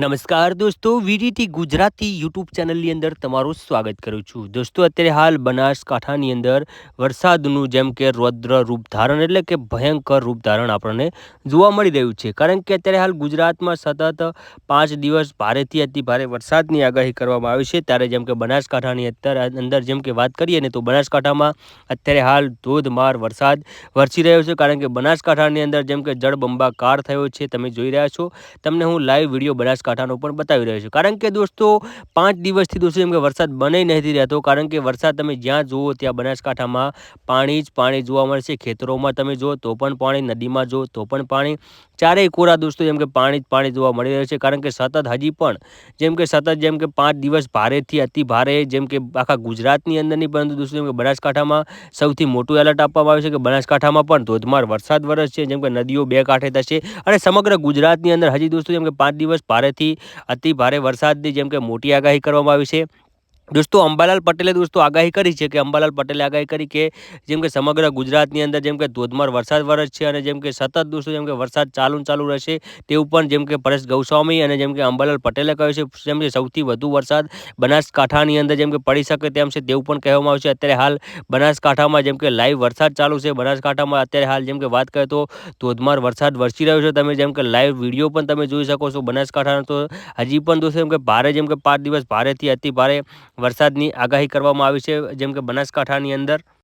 નમસ્કાર દોસ્તો VDT Gujarati YouTube ચેનલની અંદર તમારું સ્વાગત કરું છું. દોસ્તો, અત્યારે હાલ બનાસકાંઠાની અંદર વરસાદનું જેમ કે રૌદ્ર રૂપ ધારણ એટલે કે ભયંકર રૂપ ધારણ આપણને જોવા મળી રહ્યું છે. કારણ કે અત્યારે હાલ ગુજરાતમાં સતત પાંચ દિવસ ભારેથી અતિ ભારે વરસાદની આગાહી કરવામાં આવી છે. ત્યારે જેમ કે બનાસકાંઠાની અત્યારે અંદર જેમ કે વાત કરીએ ને તો બનાસકાંઠામાં અત્યારે હાલ ધોધમાર વરસાદ વરસી રહ્યો છે. કારણ કે બનાસકાંઠાની અંદર જેમ કે જળબંબાકાર થયો છે, તમે જોઈ રહ્યા છો. તમને હું લાઈવ વીડિયો બનાસ બનાસકાંઠાનો પણ બતાવી રહ્યો છું. કારણ કે દોસ્તો, પાંચ દિવસથી દોસ્તો જેમ કે વરસાદ બને નથી રહેતો, કારણ કે વરસાદ તમે જ્યાં જુઓ ત્યાં બનાસકાંઠામાં પાણી જ પાણી જોવા મળશે ખેતરોમાં તમે જુઓ તો પણ પાણી, નદીમાં જુઓ તો પણ પાણી. ચારેય કોરા દોસ્તો જેમ કે પાણી જ પાણી જોવા મળી રહ્યું છે. કારણ કે સતત હજી પણ જેમ કે સતત જેમ કે પાંચ દિવસ ભારેથી અતિ ભારે જેમ કે આખા ગુજરાતની અંદર નહીં પરંતુ દોસ્તો જેમ કે બનાસકાંઠામાં સૌથી મોટું એલર્ટ આપવામાં આવ્યું છે કે બનાસકાંઠામાં પણ ધોધમાર વરસાદ વરસશે. જેમ કે નદીઓ બે કાંઠે થશે. અને સમગ્ર ગુજરાતની અંદર હજી દોસ્તો જેમ કે પાંચ દિવસ ભારે ભારેથી અતિ ભારે વરસાદની જેમ કે મોટી આગાહી કરવામાં આવી છે. દોસ્તો અંબાલાલ પટેલે દોસ્તો આગાહી કરી છે કે અંબાલાલ પટેલે આગાહી કરી કે જેમ કે સમગ્ર ગુજરાતની અંદર જેમ કે ધોધમાર વરસાદ વરસશે અને જેમ કે સતત દોસ્તો જેમ કે વરસાદ ચાલુ ચાલુ રહેશે તેવું પણ જેમ કે પરેશ ગૌસ્વામી અને જેમ કે અંબાલાલ પટેલે કહ્યું છે જેમ કે સૌથી વધુ વરસાદ બનાસકાંઠાની અંદર જેમ કે પડી શકે તેમ છે તેવું પણ કહેવામાં આવશે અત્યારે હાલ બનાસકાંઠામાં જેમ કે લાઈવ વરસાદ ચાલુ છે બનાસકાંઠામાં અત્યારે હાલ જેમ કે વાત કરીએ તો ધોધમાર વરસાદ વરસી રહ્યો છે તમે જેમ કે લાઈવ વીડિયો પણ તમે જોઈ શકો છો બનાસકાંઠાનો તો હજી પણ દોસ્તો જેમ કે ભારે જેમ કે પાંચ દિવસ ભારેથી અતિ ભારે વરસાદની આગાહી કરવામાં આવી છે જેમ કે બનાસકાંઠાની અંદર.